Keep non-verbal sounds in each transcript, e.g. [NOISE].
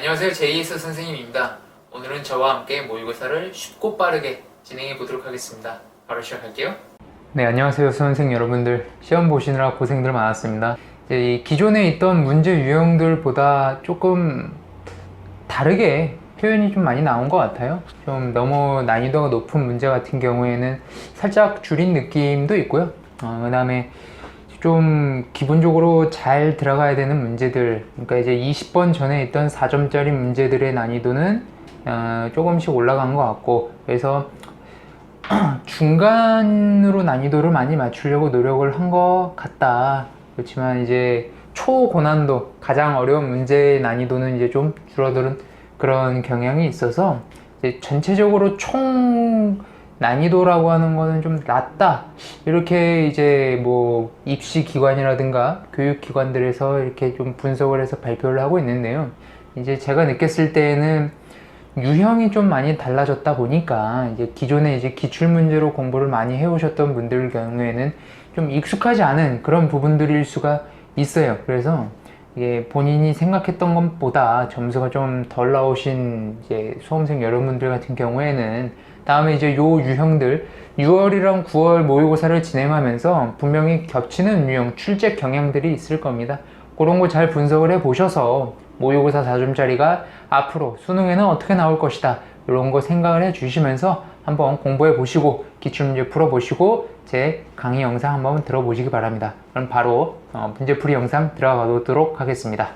안녕하세요. JS 선생님입니다. 오늘은 저와 함께 모의고사를 쉽고 빠르게 진행해 보도록 하겠습니다. 바로 시작할게요. 네, 안녕하세요. 수험생 여러분들. 시험 보시느라 고생들 많았습니다. 이제 이 기존에 있던 문제 유형들보다 조금 다르게 표현이 좀 많이 나온 것 같아요. 좀 너무 난이도가 높은 문제 같은 경우에는 살짝 줄인 느낌도 있고요. 어, 그 다음에 좀 기본적으로 잘 들어가야 되는 문제들, 그러니까 이제 20번 전에 있던 4점짜리 문제들의 난이도는 어, 조금씩 올라간 것 같고, 그래서 [CLEARS THROAT] 중간으로 난이도를 많이 맞추려고 노력을 한 것 같다. 그렇지만 이제 초고난도, 가장 어려운 문제의 난이도는 이제 좀 줄어드는 그런 경향이 있어서 이제 전체적으로 총 난이도라고 하는 거는 좀 낮다. 이렇게 이제 뭐 입시 기관이라든가 교육 기관들에서 이렇게 좀 분석을 해서 발표를 하고 있는데요. 이제 제가 느꼈을 때에는 유형이 좀 많이 달라졌다 보니까 이제 기존에 이제 기출 문제로 공부를 많이 해오셨던 분들 경우에는 좀 익숙하지 않은 그런 부분들일 수가 있어요. 그래서 이게 본인이 생각했던 것보다 점수가 좀 덜 나오신 이제 수험생 여러분들 같은 경우에는 다음에 이제 요 유형들 6월이랑 9월 모의고사를 진행하면서 분명히 겹치는 유형 출제 경향들이 있을 겁니다. 그런 거 잘 분석을 해 보셔서 모의고사 4점짜리가 앞으로 수능에는 어떻게 나올 것이다 이런 거 생각을 해 주시면서 한번 공부해 보시고 기출문제 풀어 보시고 제 강의 영상 한번 들어보시기 바랍니다. 그럼 바로 어, 문제풀이 영상 들어가도록 하겠습니다.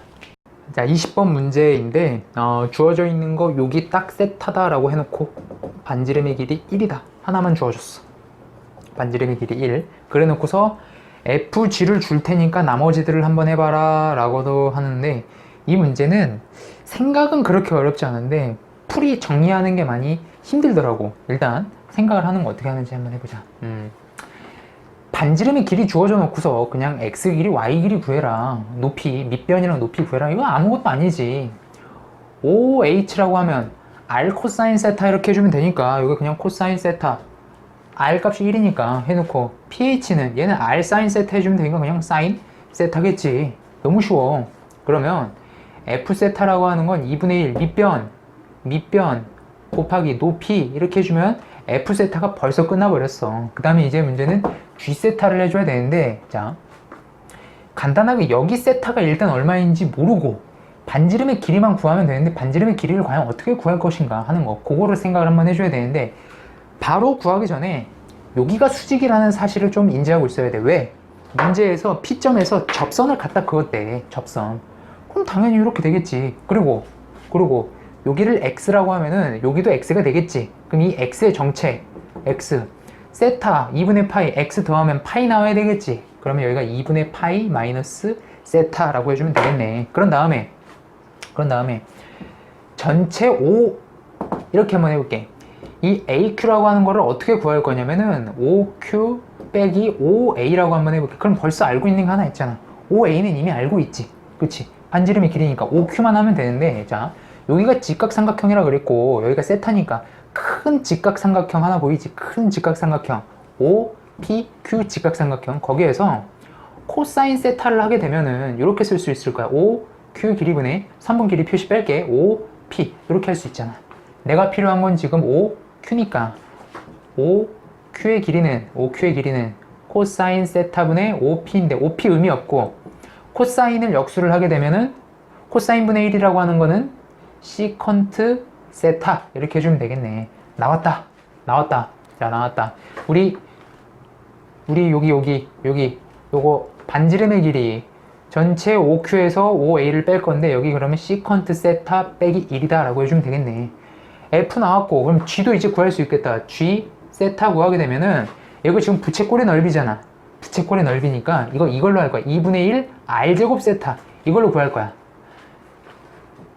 자, 20번 문제인데 어, 주어져 있는 거 여기 딱 세타다 라고 해놓고 반지름의 길이 1이다. 하나만 주어졌어. 반지름의 길이 1. 그래 놓고서 FG를 줄 테니까 나머지들을 한번 해봐라 라고도 하는데 이 문제는 생각은 그렇게 어렵지 않은데 풀이 정리하는 게 많이 힘들더라고. 일단 생각을 하는 거 어떻게 하는지 한번 해보자. 음. 반지름의 길이 주어져 놓고서 그냥 x 길이 y 길이 구해라 높이 밑변이랑 높이 구해라 이거 아무것도 아니지. OH라고 하면 R 코사인 세타 이렇게 해주면 되니까 여기 그냥 코사인 세타. R 값이 1이니까 해놓고 pH는 얘는 R 사인 세타 해주면 되니까 그냥 사인 세타겠지. 너무 쉬워. 그러면 F 세타라고 하는 건 2분의 1 밑변 밑변 곱하기 높이 이렇게 해주면 F 세타가 벌써 끝나버렸어. 그 다음에 이제 문제는 G 세타를 해줘야 되는데 자 간단하게 여기 세타가 일단 얼마인지 모르고 반지름의 길이만 구하면 되는데 반지름의 길이를 과연 어떻게 구할 것인가 하는 거 그거를 생각을 한번 해줘야 되는데 바로 구하기 전에 여기가 수직이라는 사실을 좀 인지하고 있어야 돼. 왜? 문제에서 P점에서 접선을 갖다 그었대 접선. 그럼 당연히 이렇게 되겠지. 그리고 그리고 여기를 x라고 하면은 여기도 x가 되겠지 그럼 이 x의 정체 x 세타 2분의 파이 x 더하면 파이 나와야 되겠지. 그러면 여기가 2분의 파이 마이너스 세타라고 해주면 되겠네. 그런 다음에 그런 다음에 전체 5 이렇게 한번 해볼게. 이 AQ라고 하는 거를 어떻게 구할 거냐면은 5Q 빼기 5A라고 한번 해볼게. 그럼 벌써 알고 있는 거 하나 있잖아. 5A는 이미 알고 있지. 그치? 반지름이 길이니까 5Q만 하면 되는데 자 여기가 직각삼각형이라 그랬고 여기가 세타니까 큰 직각삼각형 하나 보이지? 큰 직각삼각형. O, P, Q 직각삼각형. 거기에서 코사인 세타를 하게 되면은 이렇게 쓸 수 있을 거야. O, Q 길이분의 3분 길이 표시 뺄게. O, P. 이렇게 할 수 있잖아. 내가 필요한 건 지금 O, Q니까. O, Q의 길이는 O, Q의 길이는 코사인 세타분의 OP인데 OP 의미 없고 코사인을 역수를 하게 되면은 코사인 분의 1이라고 하는 거는 시컨트 세타 이렇게 해주면 되겠네. 나왔다. 나왔다. 자 나왔다. 우리 우리 여기 여기 여기. 요거 반지름의 길이 전체 5Q에서 5A를 뺄 건데 여기 그러면 시컨트 세타 빼기 1이다 라고 해주면 되겠네. F 나왔고 그럼 G도 이제 구할 수 있겠다. G 세타 구하게 되면은 이거 지금 부채꼴의 넓이잖아. 부채꼴의 넓이니까 이거 이걸로 할 거야. 2분의 1 R제곱 세타. 이걸로 구할 거야.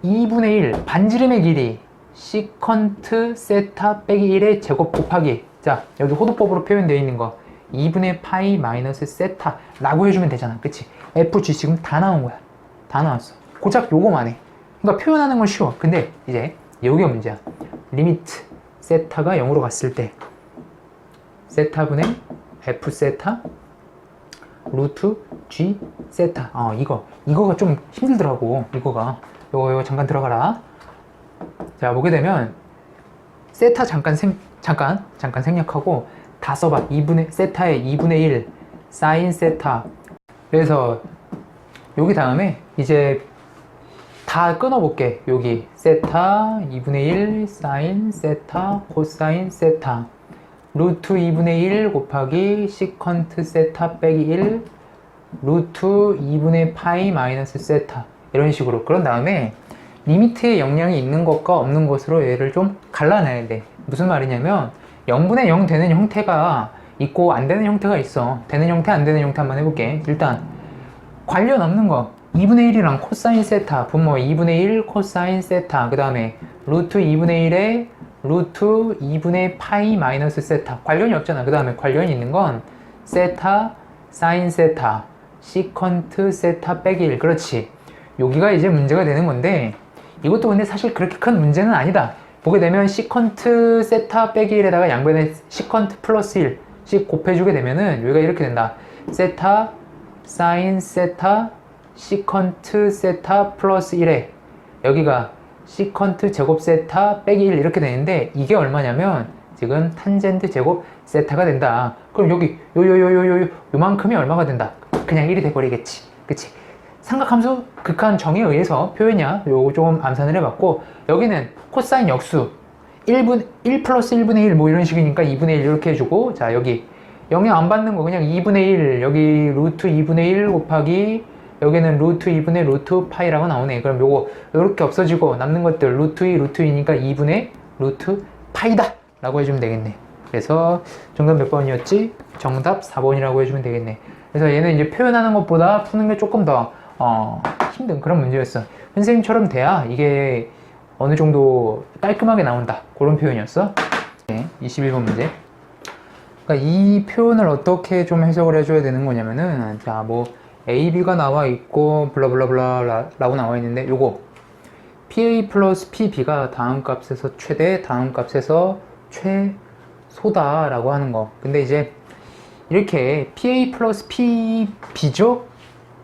2분의 1 반지름의 길이 시컨트 세타 빼기 1의 제곱 곱하기. 자 여기 호도법으로 표현되어 있는 거 2분의 파이 마이너스 세타 라고 해주면 되잖아. 그치? FG 지금 다 나온 거야. 다 나왔어. 고작 요거만 해 그러니까 표현하는 건 쉬워. 근데 이제 여기가 문제야. 리미트 세타가 0으로 갔을 때 세타분의 F 세타 루트 G 세타. 어 이거. 이거가 좀 힘들더라고 이거가. 요거 요거 잠깐 들어가라. 자 보게 되면 세타 잠깐 생 잠깐 잠깐 생략하고 다 써봐. 2분의 세타의 2분의 1 사인 세타. 그래서 여기 다음에 이제 다 끊어볼게. 여기 세타 2분의 1 사인 세타 코사인 세타 루트 2분의 1 곱하기 시컨트 세타 빼기 1 루트 2분의 파이 마이너스 세타 이런 식으로 그런 다음에 리미트에 영향이 있는 것과 없는 것으로 얘를 좀 갈라내야 돼. 무슨 말이냐면 0분의 0 되는 형태가 있고 안 되는 형태가 있어. 되는 형태 안 되는 형태 한번 해볼게. 일단 관련 없는 거. 2분의 1이랑 코사인 세타 분모 2분의 1 코사인 세타. 그 다음에 루트 2분의 1에 루트 2분의 파이 마이너스 세타. 관련이 없잖아. 그 다음에 관련이 있는 건 세타 사인 세타 시컨트 세타 빼기 1 그렇지. 여기가 이제 문제가 되는 건데 이것도 근데 사실 그렇게 큰 문제는 아니다. 보게 되면 시컨트 세타 빼기 1에다가 양변에 시컨트 플러스 1씩 곱해주게 되면은 여기가 이렇게 된다. 세타 사인 세타 시컨트 세타 플러스 1에 여기가 시컨트 제곱 세타 빼기 1 이렇게 되는데 이게 얼마냐면 지금 탄젠트 제곱 세타가 된다. 그럼 여기 요요요요요 요만큼이 얼마가 된다? 그냥 1이 돼버리겠지. 그치 삼각함수 극한 정의에 의해서 표현이야. 요거 조금 암산을 해봤고 여기는 코사인 역수. 1분 1 플러스 1분의 1 뭐 이런 식이니까 2분의 1 이렇게 해주고 자 여기. 영향 안 받는 거 그냥 2분의 1 여기 루트 2분의 1 곱하기 여기는 루트 2분의 루트 파이라고 나오네. 그럼 요거 이렇게 없어지고 남는 것들 루트 2 루트 2니까 2분의 루트 파이다 라고 해주면 되겠네. 그래서 정답 몇 번이었지? 정답 4번이라고 해주면 되겠네. 그래서 얘는 이제 표현하는 것보다 푸는 게 조금 더 어, 힘든 그런 문제였어. 선생님처럼 돼야 이게 어느 정도 깔끔하게 나온다. 그런 표현이었어. 네, 21번 문제. 그러니까 이 표현을 어떻게 좀 해석을 해줘야 되는 거냐면은 자 뭐 A, B가 나와 있고 블라블라블라 라고 나와 있는데 요거. PA 플러스 PB가 다음 값에서 최대 다음 값에서 최소다 라고 하는 거. 근데 이제 이렇게 PA 플러스 PB죠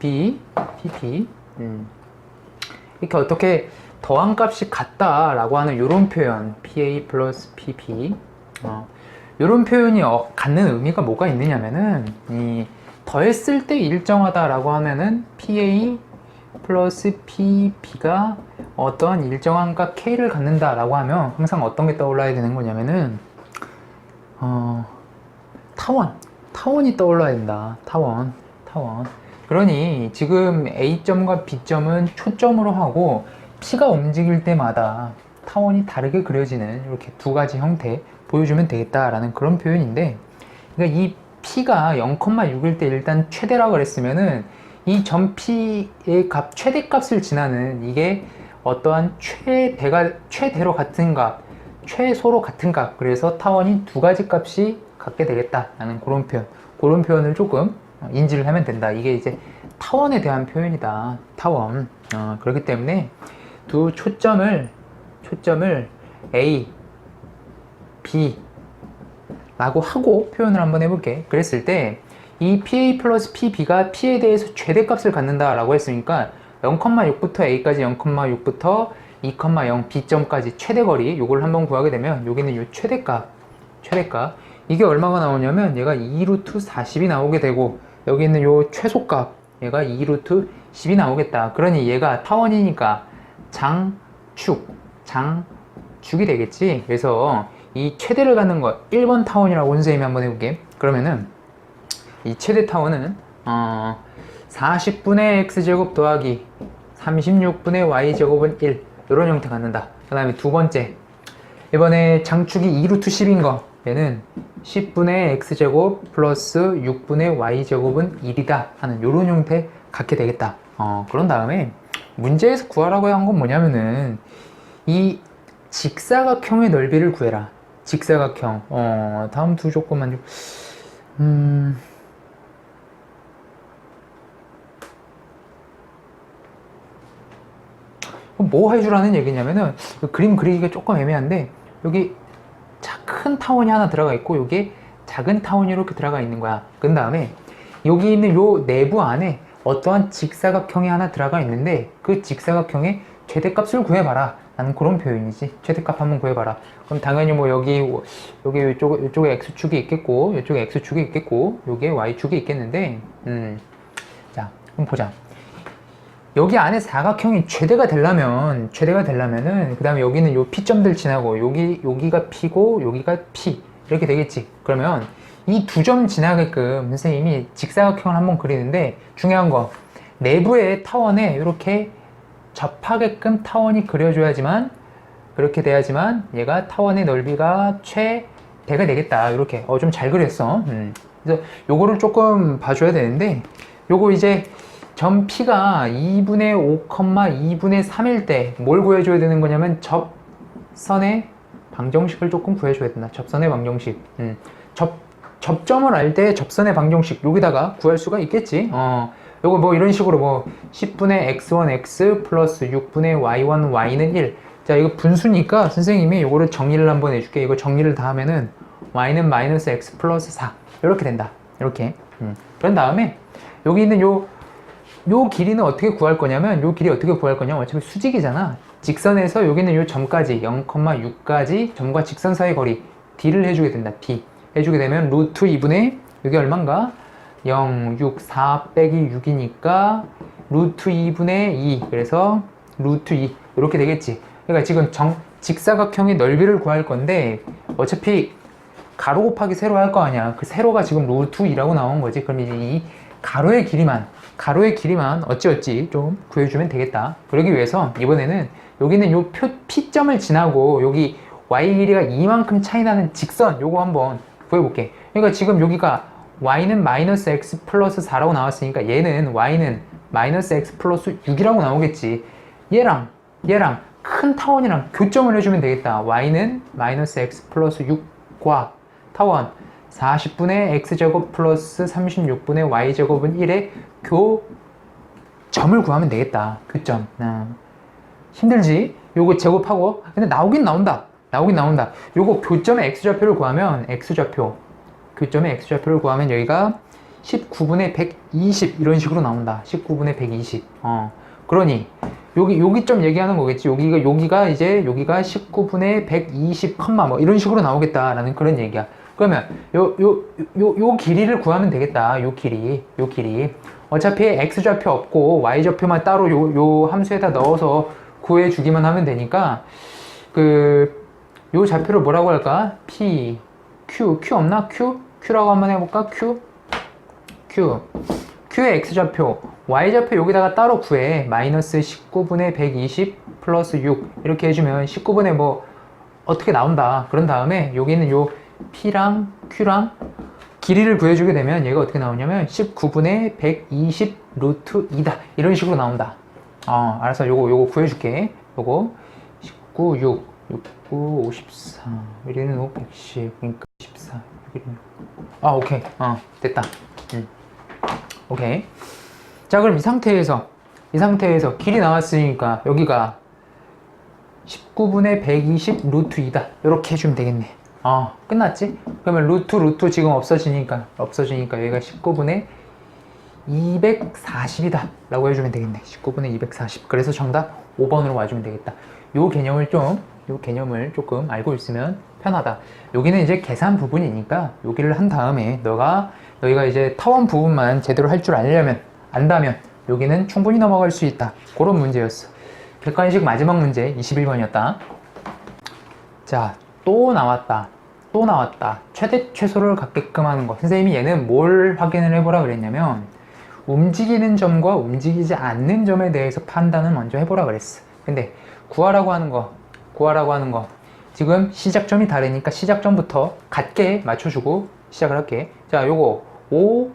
PP 음. 이렇게 어떻게 더한 값이 같다 라고 하는 이런 표현 PA 플러스 PP 어. 이런 표현이 어, 갖는 의미가 뭐가 있느냐면은 이 더했을 때 일정하다라고 하면은 PA 플러스 PB가 어떠한 일정한 값 K를 갖는다라고 하면 항상 어떤 게 떠올라야 되는 거냐면은 어, 타원. 타원이 떠올라야 된다. 타원. 타원 그러니 지금 A점과 B점은 초점으로 하고 P가 움직일 때마다 타원이 다르게 그려지는 이렇게 두 가지 형태 보여주면 되겠다라는 그런 표현인데 그러니까 이 P가 0,6일 때 일단 최대라고 그랬으면은 이 점 P의 값 최대값을 지나는 이게 어떠한 최대가 최대로 같은 값 최소로 같은 값 그래서 타원이 두 가지 값이 갖게 되겠다라는 그런 표현. 그런 표현을 조금 인지를 하면 된다. 이게 이제 타원에 대한 표현이다. 타원. 어, 그렇기 때문에 두 초점을 초점을 A B 라고 하고 표현을 한번 해볼게. 그랬을 때 이 PA 플러스 PB가 P에 대해서 최대값을 갖는다 라고 했으니까 0,6부터 A까지 0,6부터 2,0 B점까지 최대거리 요걸 한번 구하게 되면 여기는 요 최대값 최대값. 이게 얼마가 나오냐면 얘가 2루트 40이 나오게 되고 여기 있는 요 최소값 얘가 2루트 10이 나오겠다. 그러니 얘가 타원이니까 장축 장축이 되겠지? 그래서 이 최대를 갖는 거 1번 타원이라고 선생님이 한번 해볼게 그러면은 이 최대 타원은 어 40분의 x제곱 더하기 36분의 y제곱은 1 이런 형태 갖는다. 그 다음에 두 번째. 이번에 장축이 2루트 10인 거 얘는 10분의 x제곱 플러스 6분의 y제곱은 1이다 하는 이런 형태 갖게 되겠다. 어, 그런 다음에 문제에서 구하라고 한 건 뭐냐면은 이 직사각형의 넓이를 구해라. 직사각형. 어, 다음 두 조건만 좀 음... 뭐 해주라는 얘기냐면은 그 그림 그리기가 조금 애매한데 여기 큰 타원이 하나 들어가 있고 여기에 작은 타원이 이렇게 들어가 있는 거야. 그 다음에 여기 있는 요 내부 안에 어떠한 직사각형이 하나 들어가 있는데 그 직사각형의 최대값을 구해봐라. 라는 그런 표현이지. 최대값 한번 구해봐라. 그럼 당연히 뭐 여기 여기 이쪽, 이쪽에 x축이 있겠고 이쪽에 x축이 있겠고 여기에 y축이 있겠는데 음 자 그럼 보자 여기 안에 사각형이 최대가 되려면 최대가 되려면은 그 다음에 여기는 요 P점들 지나고 여기 여기가 P고 여기가 P 이렇게 되겠지. 그러면 이 두 점 지나게끔 선생님이 직사각형을 한번 그리는데 중요한 거. 내부의 타원에 이렇게 접하게끔 타원이 그려줘야지만 그렇게 돼야지만 얘가 타원의 넓이가 최대가 되겠다. 이렇게. 어 좀 잘 그렸어. 음. 그래서 요거를 조금 봐줘야 되는데 요거 이제 점 P가 2분의 5, 2분의 3일 때 뭘 구해줘야 되는 거냐면 접선의 방정식을 조금 구해줘야 된다. 접선의 방정식. 음. 접, 접점을 알 때 접선의 방정식 여기다가 구할 수가 있겠지. 어. 요거 뭐 이런 식으로 뭐 10분의 x1 x 플러스 6분의 y1 y는 1. 자, 이거 분수니까 선생님이 요거를 정리를 한번 해줄게. 이거 정리를 다 하면은 y는 마이너스 x 플러스 4. 이렇게 된다. 이렇게. 음. 그런 다음에 여기 있는 요 요 길이는 어떻게 구할 거냐면 요 길이 어떻게 구할 거냐면 어차피 수직이잖아. 직선에서 여기는 요 점까지 0,6까지 점과 직선 사이 거리 d를 해주게 된다 d. 해주게 되면 루트 2분의 여기 얼만가? 0, 6, 4 빼기 6이니까 루트 2분의 2 그래서 루트 2 이렇게 되겠지. 그러니까 지금 정, 직사각형의 넓이를 구할 건데 어차피 가로 곱하기 세로 할 거 아니야. 그 세로가 지금 루트 2라고 나온 거지. 그럼 이제 이 가로의 길이만 가로의 길이만 어찌어찌 좀 구해주면 되겠다. 그러기 위해서 이번에는 여기는 요 표, P점을 지나고 여기 Y 길이가 이만큼 차이 나는 직선 요거 한번 구해볼게. 그러니까 지금 여기가 Y는 마이너스 X 플러스 4라고 나왔으니까 얘는 Y는 마이너스 X 플러스 6이라고 나오겠지. 얘랑 얘랑 큰 타원이랑 교점을 해주면 되겠다. Y는 마이너스 X 플러스 6과 타원 40분의 x제곱 플러스 36분의 y제곱은 1의 교점을 구하면 되겠다. 교점. 아, 힘들지? 요거 제곱하고 근데 나오긴 나온다. 나오긴 나온다. 요거 교점의 x좌표를 구하면 x좌표 교점의 x좌표를 구하면 여기가 19분의 120 이런 식으로 나온다. 19분의 120. 어. 그러니 여기 여기 점 얘기하는 거겠지. 여기가 여기가 이제 여기가 19분의 120 컴마 뭐 이런 식으로 나오겠다라는 그런 얘기야. 그러면 요 요 요 요 길이를 구하면 되겠다. 요 길이 요 길이. 어차피 x 좌표 없고 y 좌표만 따로 요 요 함수에다 넣어서 구해 주기만 하면 되니까 그 요 좌표를 뭐라고 할까? p q. Q 없나? q? Q라고 한번 해볼까? q? Q. Q의 x 좌표. Y 좌표 여기다가 따로 구해. 마이너스 19분의 120 플러스 6 이렇게 해주면 19분의 뭐 어떻게 나온다. 그런 다음에 여기는 요 P랑 Q랑 길이를 구해주게 되면 얘가 어떻게 나오냐면 19분의 120 루트 2다. 이런 식으로 나온다. 어 알았어. 요거 요거 구해줄게. 요거 19 6 69 54 1는 5 110 그러니까 14아 오케이. 어 됐다. 음. 오케이. 자 그럼 이 상태에서 이 상태에서 길이 나왔으니까 여기가 19분의 120 루트 2다. 이렇게 해주면 되겠네 어, 끝났지? 그러면 루트 루트 지금 없어지니까 없어지니까 여기가 19분의 240이다 라고 해주면 되겠네. 19분의 240 그래서 정답 5번으로 와주면 되겠다. 요 개념을 좀 요 개념을 조금 알고 있으면 편하다. 여기는 이제 계산 부분이니까 여기를 한 다음에 너가 너희가 이제 타원 부분만 제대로 할 줄 알려면 안다면 여기는 충분히 넘어갈 수 있다. 그런 문제였어. 객관식 마지막 문제 21번이었다. 자 또 나왔다. 또 나왔다. 최대 최소를 갖게끔 하는 거. 선생님이 얘는 뭘 확인을 해보라 그랬냐면 움직이는 점과 움직이지 않는 점에 대해서 판단을 먼저 해보라 그랬어. 근데 구하라고 하는 거, 구하라고 하는 거. 지금 시작점이 다르니까 시작점부터 같게 맞춰주고 시작을 할게. 자, 요거 5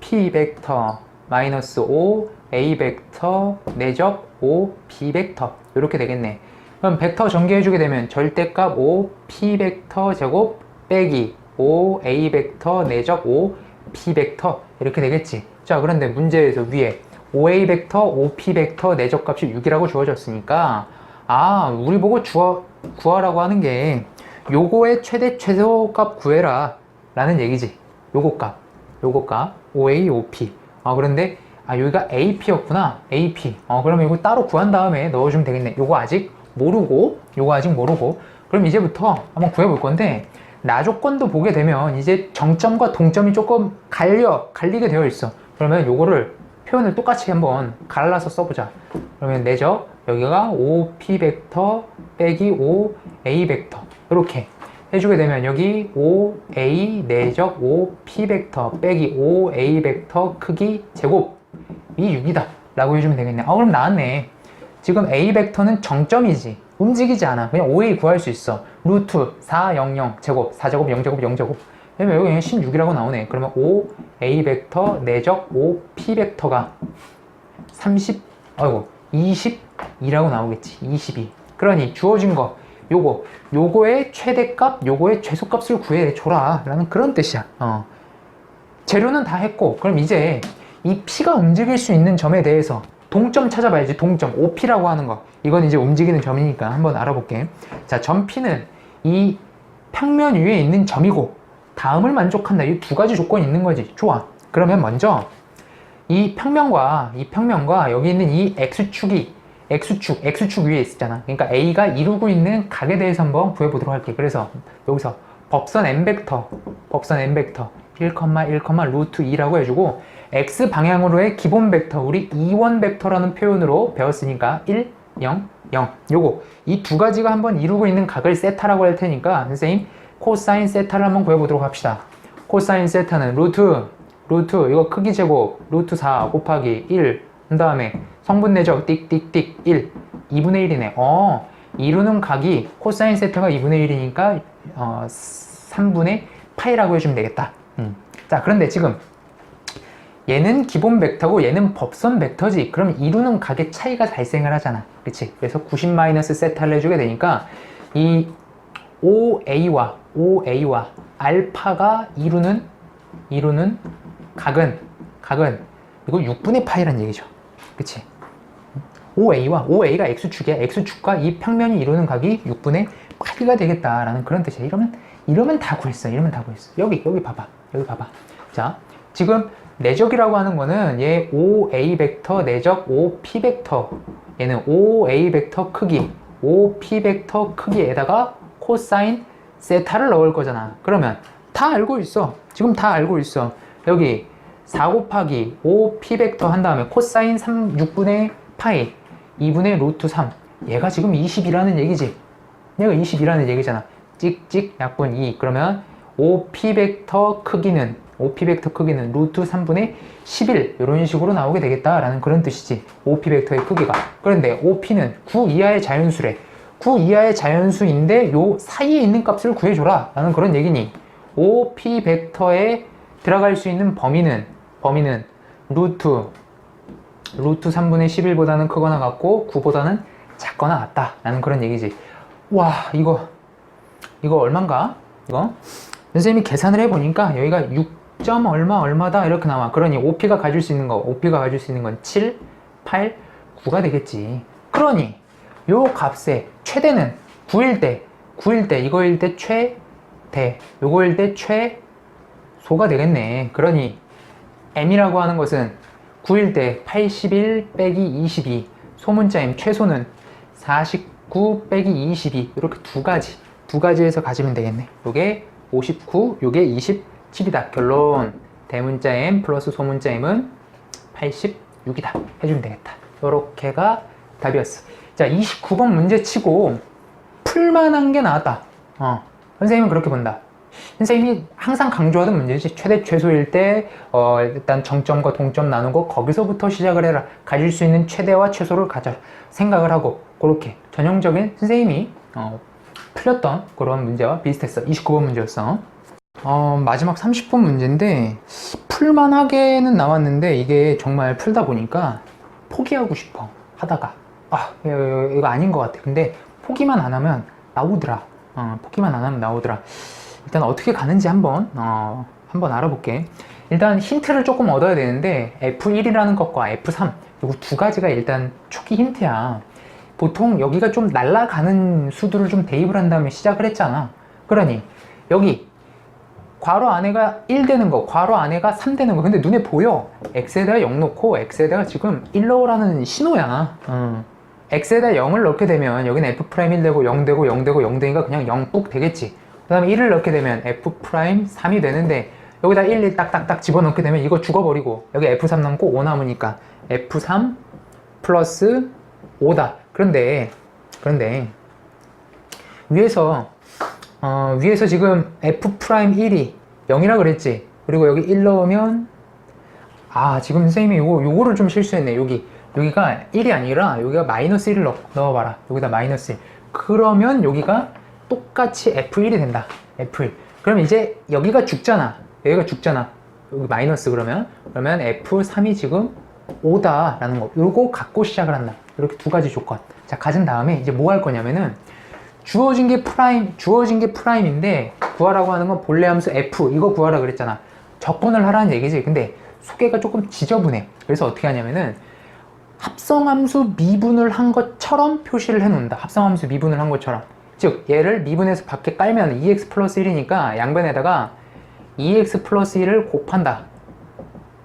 p 벡터 마이너스 5 a 벡터 내적 5 b 벡터 이렇게 되겠네. 그럼 벡터 전개해주게 되면 절대값 5 p 벡터 제곱 빼기 5 a 벡터 내적 5 p 벡터 이렇게 되겠지. 자 그런데 문제에서 위에 5a 벡터 5p 벡터 내적 값이 6이라고 주어졌으니까 아 우리 보고 주어, 구하라고 하는 게 요거의 최대 최소값 구해라 라는 얘기지. 요거 값 요거 값 5a 5p 아 그런데 아 여기가 AP였구나 AP 어 그러면 이거 따로 구한 다음에 넣어주면 되겠네 요거 아직 모르고 요거 아직 모르고 그럼 이제부터 한번 구해볼 건데 나 조건도 보게 되면 이제 정점과 동점이 조금 갈려 갈리게 되어 있어. 그러면 요거를 표현을 똑같이 한번 갈라서 써보자. 그러면 내적 여기가 5p 벡터 빼기 5a 벡터. 이렇게 해주게 되면 여기 5a 내적 5p 벡터 빼기 5a 벡터 크기 제곱이 6이다. 라고 해주면 되겠네. 아 그럼 나왔네 지금 a 벡터는 정점이지. 움직이지 않아. 그냥 5a 구할 수 있어. 루트 4 0 0 제곱 4제곱 0제곱 0제곱. 그러면 여기 그냥 16이라고 나오네. 그러면 5a 벡터 내적 5p 벡터가 30 아이고 22라고 나오겠지. 22 그러니 주어진 거 요거. 요거의 최대값 요거의 최소값을 구해 줘라. 라는 그런 뜻이야. 어. 재료는 다 했고 그럼 이제 이 P가 움직일 수 있는 점에 대해서 동점 찾아봐야지 동점. OP라고 하는 거. 이건 이제 움직이는 점이니까 한번 알아볼게. 자 점 P는 이 평면 위에 있는 점이고 다음을 만족한다. 이 두 가지 조건이 있는 거지. 좋아. 그러면 먼저 이 평면과 이 평면과 여기 있는 이 x축이 x축 x축 위에 있잖아. 그러니까 a가 이루고 있는 각에 대해서 한번 구해보도록 할게. 그래서 여기서 법선 n 벡터 법선 n 벡터 1, 1, 루트 2라고 해주고 x 방향으로의 기본 벡터 우리 이원 벡터라는 표현으로 배웠으니까 1, 0, 0 요거. 이 두 가지가 한번 이루고 있는 각을 세타라고 할 테니까 선생님 코사인 세타를 한번 구해보도록 합시다. 코사인 세타는 루트 루트. 이거 크기 제곱. 루트 4 곱하기 1 그 다음에 성분 내적 띡띡띡. 1 2분의 1이네. 어 이루는 각이 코사인 세타가 2분의 1이니까 어, 3분의 파이라고 해주면 되겠다. 음. 자 그런데 지금 얘는 기본 벡터고 얘는 법선 벡터지 그럼 이루는 각의 차이가 발생을 하잖아 그렇지 그래서 90 마이너스 세타를 해주게 되니까 이 OA와 OA와 알파가 이루는 이루는 각은 각은 이거 6분의 파이란 얘기죠. 그치? OA와 OA가 X축이야. X축과 이 평면이 이루는 각이 6분의 파이가 되겠다라는 그런 뜻이야. 이러면 이러면 다 구했어. 이러면 다 구했어. 여기 여기 봐봐. 여기 봐봐. 자, 지금 내적이라고 하는 거는 얘 OA 벡터 내적 OP 벡터 얘는 OA 벡터 크기 OP 벡터 크기에다가 코사인 세타를 넣을 거잖아. 그러면 다 알고 있어. 지금 다 알고 있어. 여기 4 곱하기 5 p 벡터 한 다음에 코사인 3 6분의 파이 2분의 루트 3 얘가 지금 20이라는 얘기지 얘가 20이라는 얘기잖아 찍찍 약분 2 그러면 5 p 벡터 크기는 5 p 벡터 크기는 루트 3분의 11 이런 식으로 나오게 되겠다라는 그런 뜻이지. 5 p 벡터의 크기가. 그런데 5 p는 9 이하의 자연수래. 9 이하의 자연수인데 요 사이에 있는 값을 구해줘라 라는 그런 얘기니. 5 p 벡터에 들어갈 수 있는 범위는 범위는 루트 루트 3분의 11보다는 크거나 같고 9보다는 작거나 같다 라는 그런 얘기지. 와 이거 이거 얼만가? 이거? 선생님이 계산을 해보니까 여기가 6 점 얼마 얼마다? 이렇게 나와. 그러니 OP가 가질 수 있는 거 OP가 가질 수 있는 건 7, 8, 9가 되겠지. 그러니 요 값의 최대는 9일 때 9일 때 이거일 때 최대 요거일 때 최소가 되겠네. 그러니 m이라고 하는 것은 9일 때 81 빼기 22 소문자 m 최소는 49 빼기 22 이렇게 두 가지 두 가지에서 가지면 되겠네. 요게 59 요게 27이다. 결론. 대문자 m 플러스 소문자 m은 86이다. 해주면 되겠다. 요렇게가 답이었어. 자 29번 문제 치고 풀만한 게 나왔다. 어, 선생님은 그렇게 본다. 선생님이 항상 강조하던 문제지. 최대 최소일 때 어, 일단 정점과 동점 나누고 거기서부터 시작을 해라. 가질 수 있는 최대와 최소를 가져. 생각을 하고. 그렇게. 전형적인 선생님이 어, 풀렸던 그런 문제와 비슷했어. 29번 문제였어 어, 마지막 30분 문제인데 풀만하게는 나왔는데 이게 정말 풀다 보니까 포기하고 싶어 하다가 아 이거, 이거 아닌 것 같아 근데 포기만 안 하면 나오더라 어, 포기만 안 하면 나오더라 일단 어떻게 가는지 한번 어, 한번 알아볼게. 일단 힌트를 조금 얻어야 되는데 F1이라는 것과 F3 이거 두 가지가 일단 초기 힌트야. 보통 여기가 좀 날아가는 수들을 좀 대입을 한 다음에 시작을 했잖아. 그러니 여기 괄호 안에가 1 되는 거, 괄호 안에가 3 되는 거. 근데 눈에 보여. x에다가 0 넣고 x에다가 지금 1 넣으라는 신호야. 어. x에다 0을 넣게 되면 여기는 f'1 되고 0 되고 0 되고 0 되니까 그냥 0 뿍 되겠지. 그 다음에 1을 넣게 되면 f'3이 되는데 여기다 1, 1 딱딱딱 집어넣게 되면 이거 죽어버리고 여기 f3 남고 5 남으니까 f3 플러스 5다. 그런데 그런데 위에서 어, 위에서 지금 f'1이 0이라 그랬지. 그리고 여기 1 넣으면 아 지금 선생님이 요거 요거를 좀 실수했네. 여기 여기가 1이 아니라 여기가 마이너스 1을 넣, 넣어봐라. 여기다 마이너스 1. 그러면 여기가 똑같이 f1이 된다. f1. 그럼 이제 여기가 죽잖아. 여기가 죽잖아. 여기 마이너스 그러면 그러면 f3이 지금 5다 라는 거. 요거 갖고 시작을 한다. 이렇게 두 가지 조건. 자 가진 다음에 이제 뭐 할 거냐면은 주어진 게 프라임, 주어진 게 프라임인데 구하라고 하는 건 본래 함수 f 이거 구하라 그랬잖아. 접근을 하라는 얘기지. 근데 소개가 조금 지저분해. 그래서 어떻게 하냐면은 합성함수 미분을 한 것처럼 표시를 해 놓는다. 합성함수 미분을 한 것처럼. 즉 얘를 미분해서 밖에 깔면 2x 플러스 1이니까 양변에다가 2x 플러스 1을 곱한다.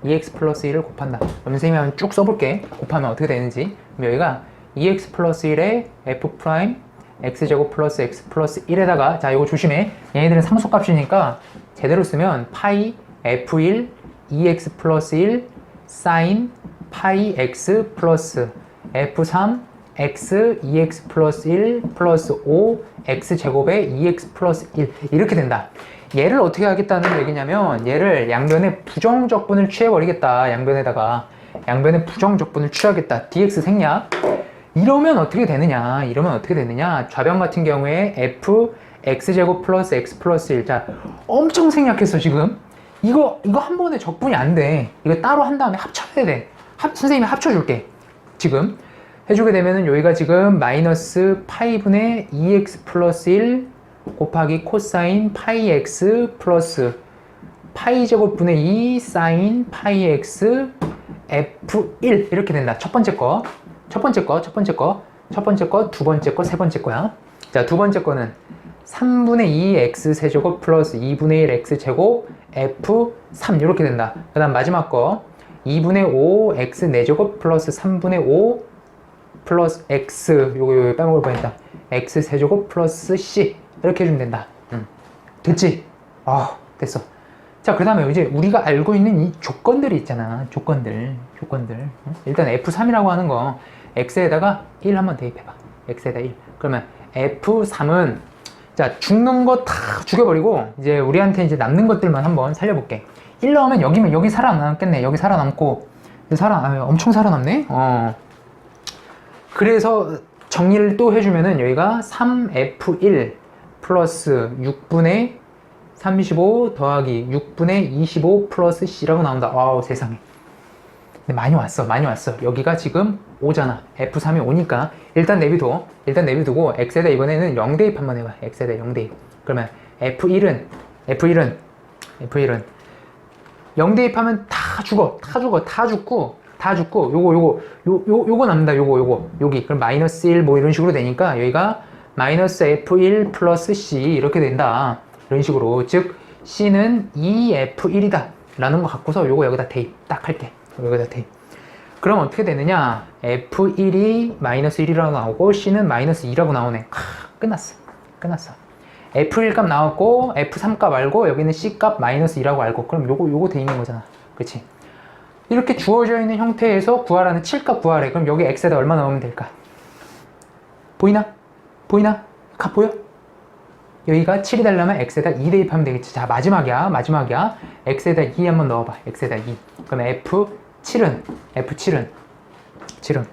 2x 플러스 1을 곱한다. 그럼 선생님이 한번 쭉 써볼게. 곱하면 어떻게 되는지. 여기가 2x 플러스 1에 f 프라임 x제곱 플러스 x 플러스 1에다가 자 이거 조심해. 얘네들은 상수값이니까 제대로 쓰면 파이 f1 2x 플러스 1 사인 파이 x 플러스 f3 x 2x 플러스 1 플러스 5 x 제곱에 2x 플러스 1 이렇게 된다. 얘를 어떻게 하겠다는 얘기냐면 얘를 양변에 부정적분을 취해버리겠다. 양변에다가 양변에 부정적분을 취하겠다. dx 생략. 이러면 어떻게 되느냐? 이러면 어떻게 되느냐? 좌변 같은 경우에 f x제곱 플러스 x 플러스 1. 자, 엄청 생략했어, 지금. 이거, 이거 한 번에 적분이 안 돼. 이거 따로 한 다음에 합쳐야 돼. 합, 선생님이 합쳐줄게. 지금. 해주게 되면은 여기가 지금 마이너스 파이분의 2x 플러스 1 곱하기 코사인 파이 x 플러스 파이 제곱분의 2 사인 파이 x f1 이렇게 된다. 첫 번째 거. 첫 번째 거, 첫 번째 거, 첫 번째 거, 두 번째 거, 세 번째 거야. 자, 두 번째 거는 3분의 2 x 세제곱 플러스 2분의 1 x 제곱 f3 이렇게 된다. 그 다음 마지막 거 2분의 5 x 4제곱 플러스 3분의 5 플러스 x 요거 요거 빼먹을 뻔했다. x 세제곱 플러스 c 이렇게 해주면 된다. 음. 됐지? 아 됐어. 자, 그 다음에 이제 우리가 알고 있는 이 조건들이 있잖아. 조건들. 조건들. 응? 일단 F3이라고 하는 거, X에다가 1 한번 대입해봐. X에다 1. 그러면 F3은, 자, 죽는 거 다 죽여버리고, 이제 우리한테 이제 남는 것들만 한번 살려볼게. 1 넣으면 여기면 여기 살아남겠네. 여기 살아남고, 살아, 아, 엄청 살아남네? 어. 그래서 정리를 또 해주면은 여기가 3F1 플러스 6분의 35 더하기 6분의 25 플러스 C라고 나온다. 와우, 세상에. 근데 많이 왔어, 많이 왔어. 여기가 지금 5잖아. F3이 5니까 일단 내비둬. 일단 내비두고 X에다 이번에는 0 대입 한번 해봐. X에다 0 대입. 그러면 F1은, F1은, F1은 0 대입하면 다 죽어. 다 죽어. 다 죽고, 다 죽고, 요거, 요거, 요, 요, 요거 남는다. 요거, 요거, 여기. 그럼 마이너스 1 뭐 이런 식으로 되니까 여기가 마이너스 F1 플러스 C 이렇게 된다. 이런 식으로. 즉 C는 2F1이다 라는 거 갖고서 요거 여기다 대입 딱 할게 여기다 대입. 그럼 어떻게 되느냐? F1이 마이너스 1이라고 나오고 C는 마이너스 2라고 나오네. 하, 끝났어. 끝났어. F1 값 나왔고 F3 값 알고 여기는 C 값 마이너스 2라고 알고. 그럼 요거 요거 돼 있는 거잖아. 그치? 이렇게 주어져 있는 형태에서 구하라는 7값 구하래. 그럼 여기 X에다 얼마 넣으면 될까? 보이나? 보이나? 값 보여? 여기가 7이 되려면 x에다 2 대입하면 되겠지. 자, 마지막이야. 마지막이야. x에다 2 한번 넣어봐. x에다 2. 그러면 f7은, f7은, 7은.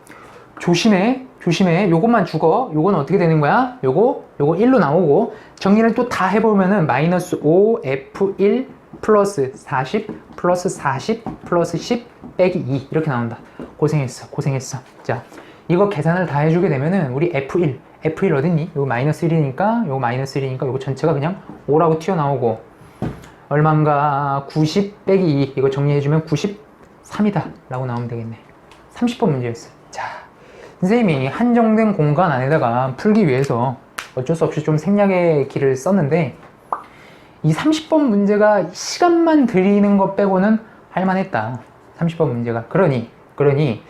조심해. 조심해. 요것만 죽어. 요건 어떻게 되는 거야? 요거, 요거 1로 나오고, 정리를 또 다 해보면은 마이너스 5 f1 플러스 40 플러스 40 플러스 10 빼기 2 이렇게 나온다. 고생했어. 고생했어. 자, 이거 계산을 다 해주게 되면은 우리 f1 F1 어딨니? 이거 마이너스 1이니까 이거 마이너스 1이니까 이거 전체가 그냥 5라고 튀어나오고 얼마인가 90 빼기 2 이거 정리해주면 93이다 라고 나오면 되겠네 30번 문제였어 자 선생님이 한정된 공간 안에다가 풀기 위해서 어쩔 수 없이 좀 생략의 길을 썼는데 이 30번 문제가 시간만 들이는 것 빼고는 할만했다. 30번 문제가. 그러니, 그러니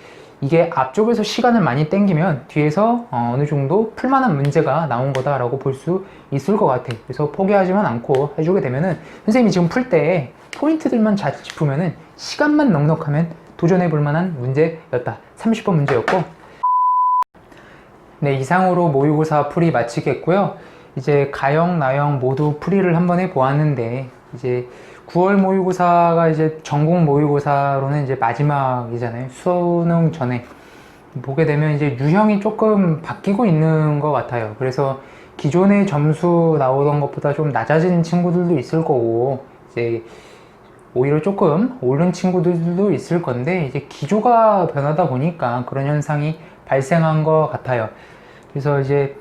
이게 앞쪽에서 시간을 많이 땡기면 뒤에서 어, 느 정도 풀만한 문제가 나온 거다라고 볼 수 있을 것 같아. 그래서 포기하지만 않고 해주게 되면은 선생님이 지금 풀 때 포인트들만 잘 짚으면은 시간만 넉넉하면 도전해 볼 만한 문제였다. 30번 문제였고. 네, 이상으로 모의고사 풀이 마치겠고요. 이제 가영, 나영 모두 풀이를 한번 해 보았는데 이제 9월 모의고사가 이제 전국 모의고사로는 이제 마지막이잖아요. 수능 전에 보게 되면 이제 유형이 조금 바뀌고 있는 것 같아요. 그래서 기존의 점수 나오던 것보다 좀 낮아진 친구들도 있을 거고 이제 오히려 조금 오른 친구들도 있을 건데 이제 기조가 변하다 보니까 그런 현상이 발생한 것 같아요. 그래서 이제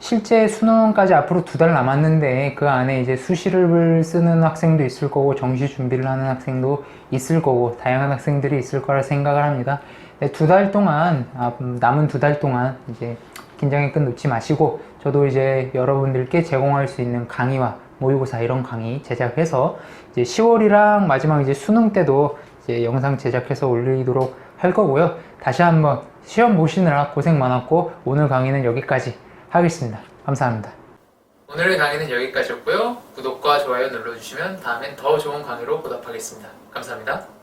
실제 수능까지 앞으로 두 달 남았는데 그 안에 이제 수시를 쓰는 학생도 있을 거고 정시 준비를 하는 학생도 있을 거고 다양한 학생들이 있을 거라 생각을 합니다. 두 달 동안 아, 남은 두 달 동안 이제 긴장의 끈 놓지 마시고 저도 이제 여러분들께 제공할 수 있는 강의와 모의고사 이런 강의 제작해서 이제 10월이랑 마지막 이제 수능 때도 이제 영상 제작해서 올리도록 할 거고요. 다시 한번 시험 보시느라 고생 많았고 오늘 강의는 여기까지 하겠습니다. 감사합니다. 오늘의 강의는 여기까지였고요. 구독과 좋아요 눌러주시면 다음엔 더 좋은 강의로 보답하겠습니다. 감사합니다.